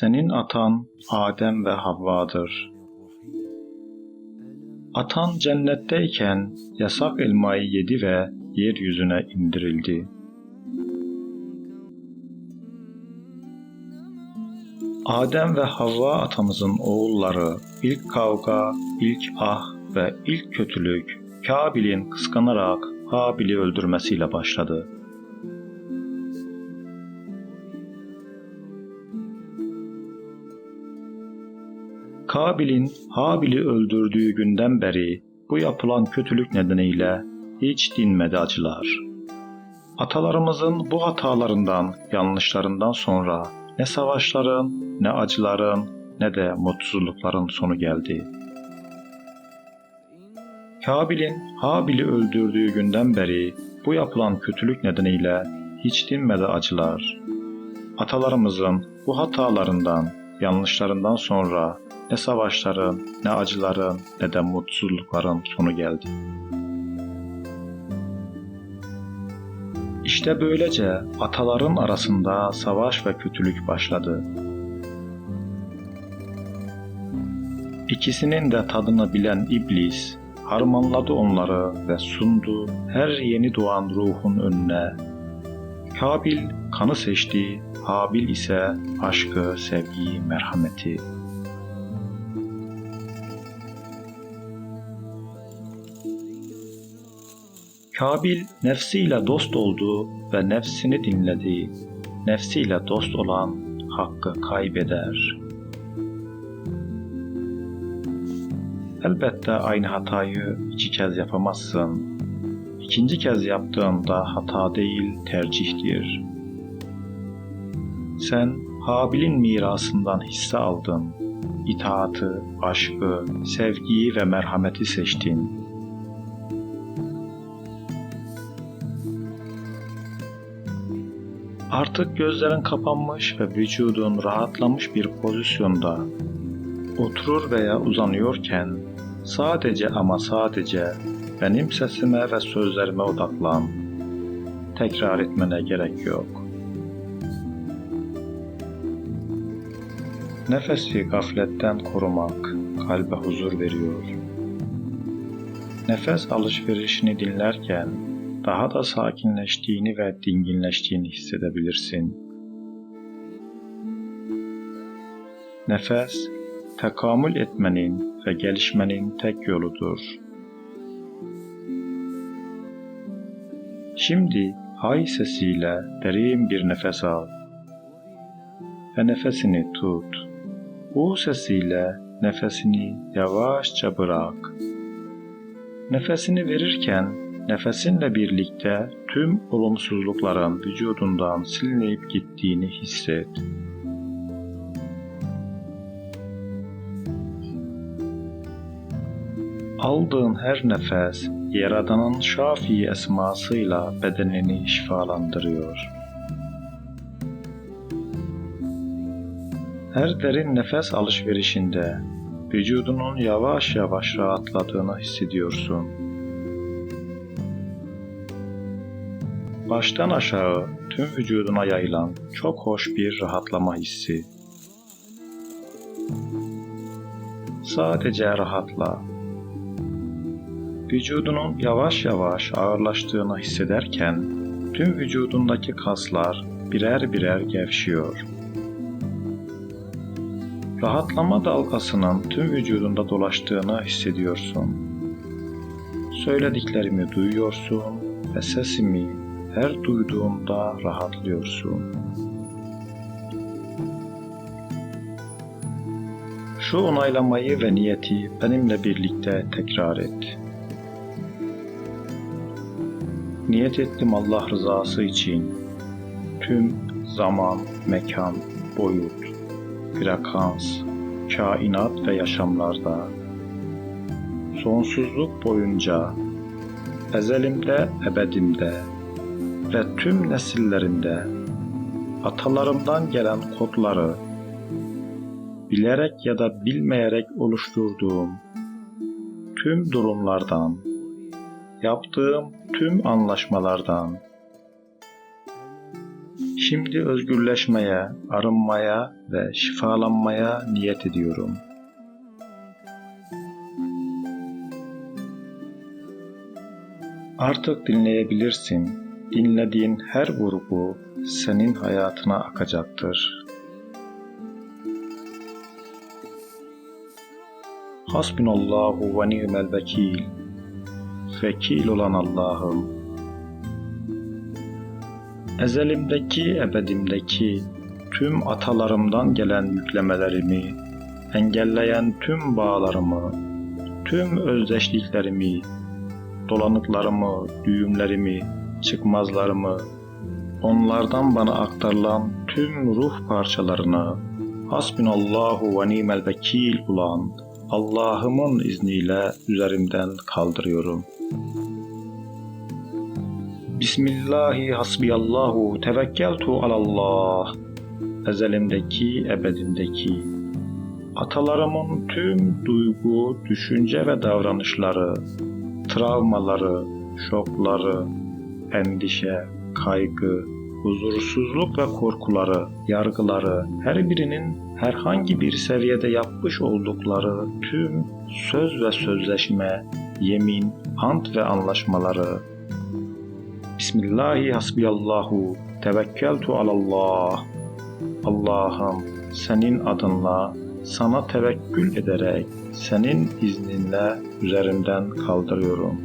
Senin atan Adem ve Havva'dır. Atan cennetteyken yasak elmayı yedi ve yeryüzüne indirildi. Adem ve Havva atamızın oğulları ilk kavga, ilk ah ve ilk kötülük Kabil'in kıskanarak Habil'i öldürmesiyle başladı. Kabil'in Habil'i öldürdüğü günden beri bu yapılan kötülük nedeniyle hiç dinmedi acılar. Atalarımızın bu hatalarından, yanlışlarından sonra ne savaşların, ne acıların, ne de mutsuzlukların sonu geldi. Kabil'in Habil'i öldürdüğü günden beri bu yapılan kötülük nedeniyle hiç dinmedi acılar. Atalarımızın bu hatalarından, yanlışlarından sonra ne savaşların, ne acıların, ne de mutsuzlukların sonu geldi. İşte böylece ataların arasında savaş ve kötülük başladı. İkisinin de tadını bilen iblis harmanladı onları ve sundu her yeni doğan ruhun önüne. Kabil kanı seçti, Habil ise aşkı, sevgiyi, merhameti. Kabil nefsiyle dost oldu ve nefsini dinledi. Nefsiyle dost olan hakkı kaybeder. Elbette aynı hatayı iki kez yapamazsın. İkinci kez yaptığında hata değil tercihtir. Sen Habil'in mirasından hisse aldın. İtaatı, aşkı, sevgiyi ve merhameti seçtin. Artık gözlerin kapanmış ve vücudun rahatlamış bir pozisyonda oturur veya uzanıyorken sadece ama sadece benim sesime ve sözlerime odaklan. Tekrar etmene gerek yok. Nefesi gafletten korumak kalbe huzur veriyor. Nefes alışverişini dinlerken daha da sakinleştiğini ve dinginleştiğini hissedebilirsin. Nefes, tekamül etmenin ve gelişmenin tek yoludur. Şimdi hay sesiyle derin bir nefes al ve nefesini tut. U sesiyle nefesini yavaşça bırak. Nefesini verirken nefesinle birlikte tüm olumsuzlukların vücudundan silinip gittiğini hisset. Aldığın her nefes, Yaradan'ın şafi esmasıyla bedenini şifalandırıyor. Her derin nefes alışverişinde vücudunun yavaş yavaş rahatladığını hissediyorsun. Baştan aşağı tüm vücuduna yayılan çok hoş bir rahatlama hissi. Sadece rahatla. Vücudunun yavaş yavaş ağırlaştığını hissederken tüm vücudundaki kaslar birer birer gevşiyor. Rahatlama dalgasının tüm vücudunda dolaştığını hissediyorsun. Söylediklerimi duyuyorsun ve sesimi her duyduğunda rahatlıyorsun. Şu onaylamayı ve niyeti benimle birlikte tekrar et. Niyet ettim Allah rızası için tüm zaman, mekan, boyut, frekans, kainat ve yaşamlarda. Sonsuzluk boyunca ezelimde, ebedimde ve tüm nesillerimde atalarımdan gelen kodları bilerek ya da bilmeyerek oluşturduğum tüm durumlardan, yaptığım tüm anlaşmalardan, Şimdi özgürleşmeye, arınmaya ve şifalanmaya niyet ediyorum. Artık dinleyebilirsin. Dinlediğin her vurgu senin hayatına akacaktır. Hasbunallahu ve ni'mel vekil. Vekil olan Allah'ım. Ezelimdeki, ebedimdeki tüm atalarımdan gelen yüklemelerimi, engelleyen tüm bağlarımı, tüm özdeşliklerimi, dolanıklarımı, düğümlerimi, çıkmazlarımı, onlardan bana aktarılan tüm ruh parçalarını, Hasbunallahu ve ni'mel vekil olan Allah'ımın izniyle üzerimden kaldırıyorum. Bismillahi hasbiyallahu tevekkeltu alallah. Ezelimdeki, ebedimdeki, atalarımın tüm duygu, düşünce ve davranışları, travmaları, şokları, endişe, kaygı, huzursuzluk ve korkuları, yargıları, her birinin herhangi bir seviyede yapmış oldukları tüm söz ve sözleşme, yemin, ant ve anlaşmaları, Bismillahi hasbiyallahu tevekkeltu alallah. Allah'ım senin adınla sana tevekkül ederek senin izninle üzerimden kaldırıyorum.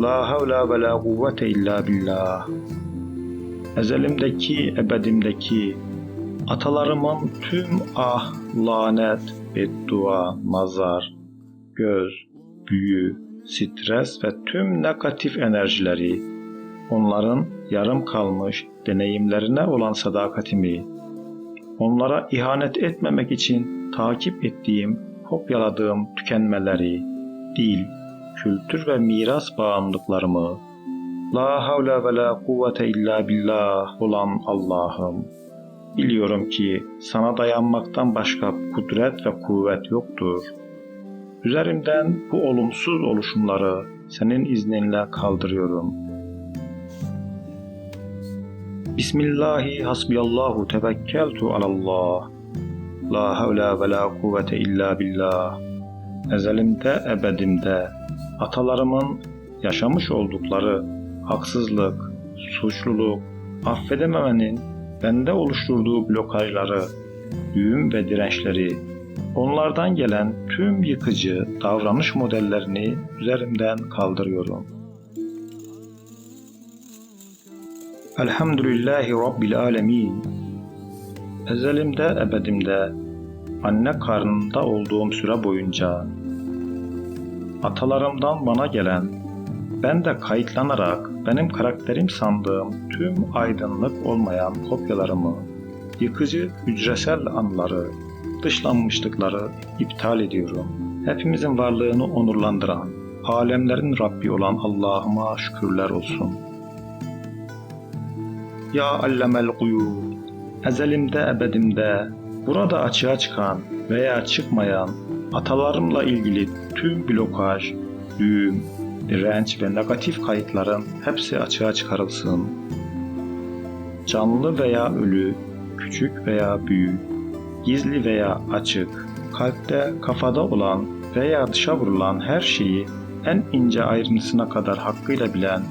La havla ve la kuvvete illa billah. Ezelimdeki, ebedimdeki, atalarımın tüm ah, lanet, beddua, nazar, göz, büyü, stres ve tüm negatif enerjileri, onların yarım kalmış deneyimlerine olan sadakatimi, onlara ihanet etmemek için takip ettiğim, kopyaladığım tükenmeleri, dil, kültür ve miras bağımlılıklarımı, La havle ve la kuvvete illa billah olan Allah'ım, biliyorum ki sana dayanmaktan başka kudret ve kuvvet yoktur. Üzerimden bu olumsuz oluşumları senin izninle kaldırıyorum. Bismillahi hasbiyallahu tevekkeltu alallah. La havle ve la kuvvete illa billah. Ezelimde ebedimde atalarımın yaşamış oldukları haksızlık, suçluluk, affedememenin bende oluşturduğu blokajları, düğüm ve dirençleri, onlardan gelen tüm yıkıcı davranış modellerini üzerimden kaldırıyorum. Elhamdülillahi Rabbil Alemin. Ezelimde, ebedimde, anne karnında olduğum süre boyunca atalarımdan bana gelen ben de kayıtlanarak benim karakterim sandığım tüm aydınlık olmayan kopyalarımı, yıkıcı hücresel anları, dışlanmışlıkları iptal ediyorum. Hepimizin varlığını onurlandıran, alemlerin Rabbi olan Allah'ıma şükürler olsun. Ya allemel guyub, ezelimde ebedimde, burada açığa çıkan veya çıkmayan atalarımla ilgili tüm blokaj, düğüm, direnç ve negatif kayıtların hepsi açığa çıkarılsın. Canlı veya ölü, küçük veya büyük, gizli veya açık, kalpte, kafada olan veya dışa vurulan her şeyi en ince ayrıntısına kadar hakkıyla bilen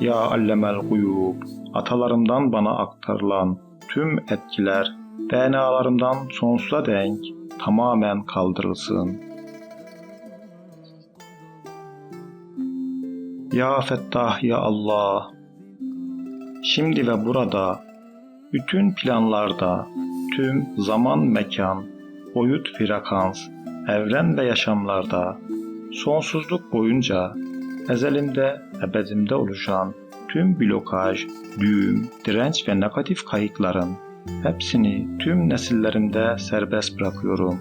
Ya Allemel Guyub, atalarımdan bana aktarılan tüm etkiler DNA'larımdan sonsuza denk tamamen kaldırılsın.'' Ya Fettah ya Allah. Şimdi ve burada bütün planlarda, tüm zaman mekan, boyut frekans, evren ve yaşamlarda sonsuzluk boyunca ezelimde, ebedimde oluşan tüm blokaj, düğüm, direnç ve negatif kayıkların hepsini tüm nesillerimde serbest bırakıyorum.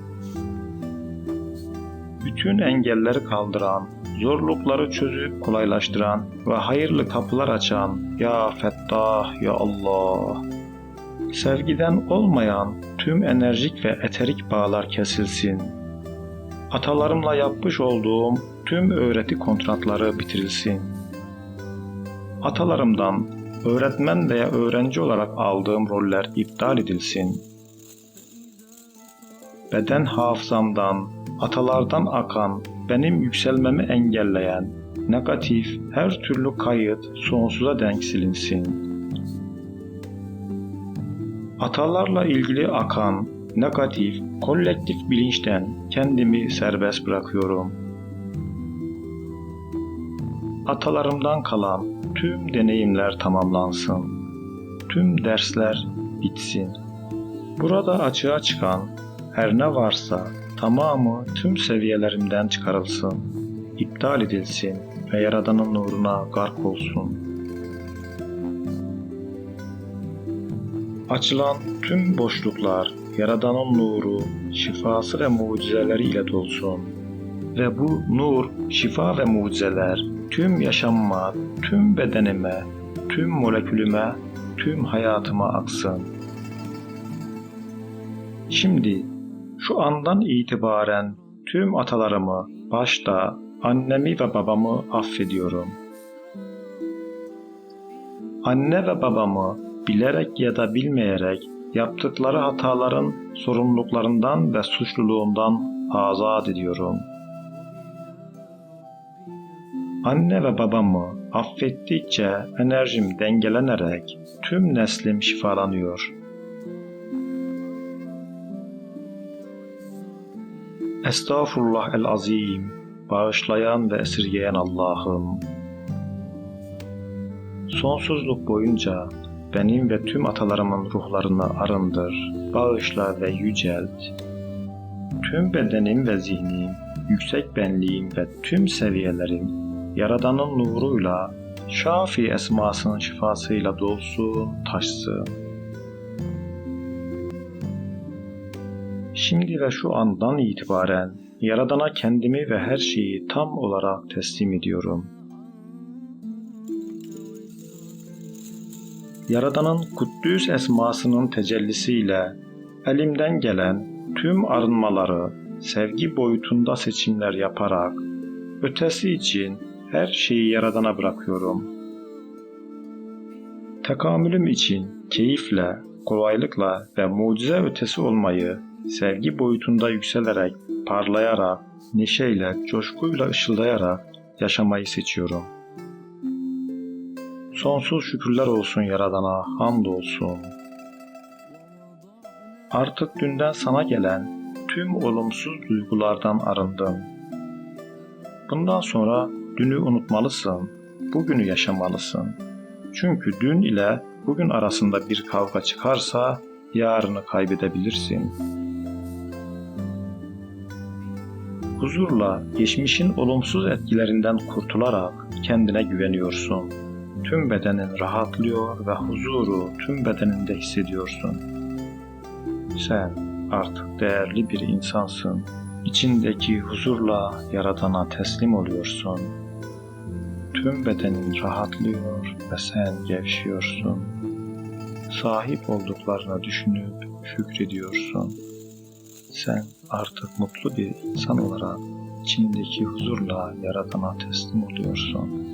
Bütün engelleri kaldıran zorlukları çözüp kolaylaştıran ve hayırlı kapılar açan Ya Fettah Ya Allah. Sevgiden olmayan tüm enerjik ve eterik bağlar kesilsin. Atalarımla yapmış olduğum tüm öğreti kontratları bitirilsin. Atalarımdan öğretmen veya öğrenci olarak aldığım roller iptal edilsin. Beden hafızamdan, atalardan akan, benim yükselmemi engelleyen negatif her türlü kayıt sonsuza denk silinsin. Atalarla ilgili akan negatif kolektif bilinçten kendimi serbest bırakıyorum. Atalarımdan kalan tüm deneyimler tamamlansın. Tüm dersler bitsin. Burada açığa çıkan her ne varsa tamamı tüm seviyelerimden çıkarılsın, iptal edilsin ve Yaradan'ın nuruna gark olsun. Açılan tüm boşluklar Yaradan'ın nuru, şifası ve mucizeleriyle dolsun. Ve bu nur, şifa ve mucizeler tüm yaşamıma, tüm bedenime, tüm molekülüme, tüm hayatıma aksın. Şimdi şu andan itibaren tüm atalarımı, başta annemi ve babamı affediyorum. Anne ve babamı bilerek ya da bilmeyerek yaptıkları hataların sorumluluklarından ve suçluluğundan azat ediyorum. Anne ve babamı affettikçe enerjim dengelenerek tüm neslim şifalanıyor. Estağfurullah el azim, bağışlayan ve esirgeyen Allah'ım. Sonsuzluk boyunca benim ve tüm atalarımın ruhlarını arındır, bağışla ve yücelt. Tüm bedenim ve zihnim, yüksek benliğim ve tüm seviyelerim, Yaradan'ın nuruyla, Şafi esmasının şifasıyla dolsun, taşsın. Şimdi ve şu andan itibaren Yaradan'a kendimi ve her şeyi tam olarak teslim ediyorum.'' Yaradan'ın kuddüs esmasının tecellisiyle elimden gelen tüm arınmaları sevgi boyutunda seçimler yaparak ötesi için her şeyi Yaradan'a bırakıyorum. Tekamülüm için keyifle, kolaylıkla ve mucize ötesi olmayı sevgi boyutunda yükselerek, parlayarak, neşeyle, coşkuyla ışıldayarak yaşamayı seçiyorum.'' Sonsuz şükürler olsun Yaradan'a, hamd olsun. Artık dünden sana gelen tüm olumsuz duygulardan arındım. Bundan sonra dünü unutmalısın, bugünü yaşamalısın. Çünkü dün ile bugün arasında bir kavga çıkarsa yarını kaybedebilirsin. Huzurla geçmişin olumsuz etkilerinden kurtularak kendine güveniyorsun.'' Tüm bedenin rahatlıyor ve huzuru tüm bedeninde hissediyorsun. Sen artık değerli bir insansın. İçindeki huzurla Yaradan'a teslim oluyorsun. Tüm bedenin rahatlıyor ve sen gevşiyorsun. Sahip olduklarına düşünüp şükrediyorsun. Sen artık mutlu bir insan olarak içindeki huzurla Yaradan'a teslim oluyorsun.''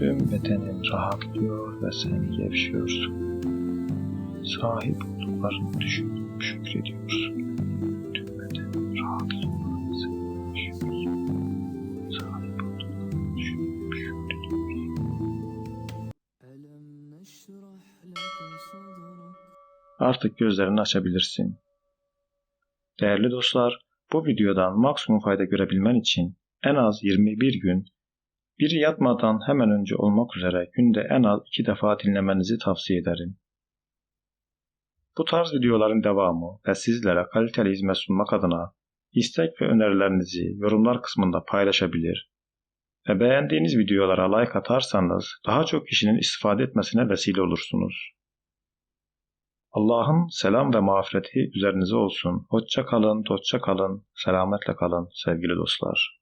Tüm bedenin rahatlıyor ve sen gevşiyorsun. Sahip olduklarını düşünüp şükrediyorsun. Tüm bedenin rahatlıyor ve sen gevşiyorsun. Sahip olduklarını düşünüp şükrediyorsun. Artık gözlerini açabilirsin. Değerli dostlar, bu videodan maksimum fayda görebilmen için en az 21 gün biri yatmadan hemen önce olmak üzere günde en az iki defa dinlemenizi tavsiye ederim. Bu tarz videoların devamı ve sizlere kaliteli hizmet sunmak adına istek ve önerilerinizi yorumlar kısmında paylaşabilir ve beğendiğiniz videolara like atarsanız daha çok kişinin istifade etmesine vesile olursunuz. Allah'ın selam ve mağfireti üzerinize olsun. Hoşça kalın, hoşça kalın, selametle kalın sevgili dostlar.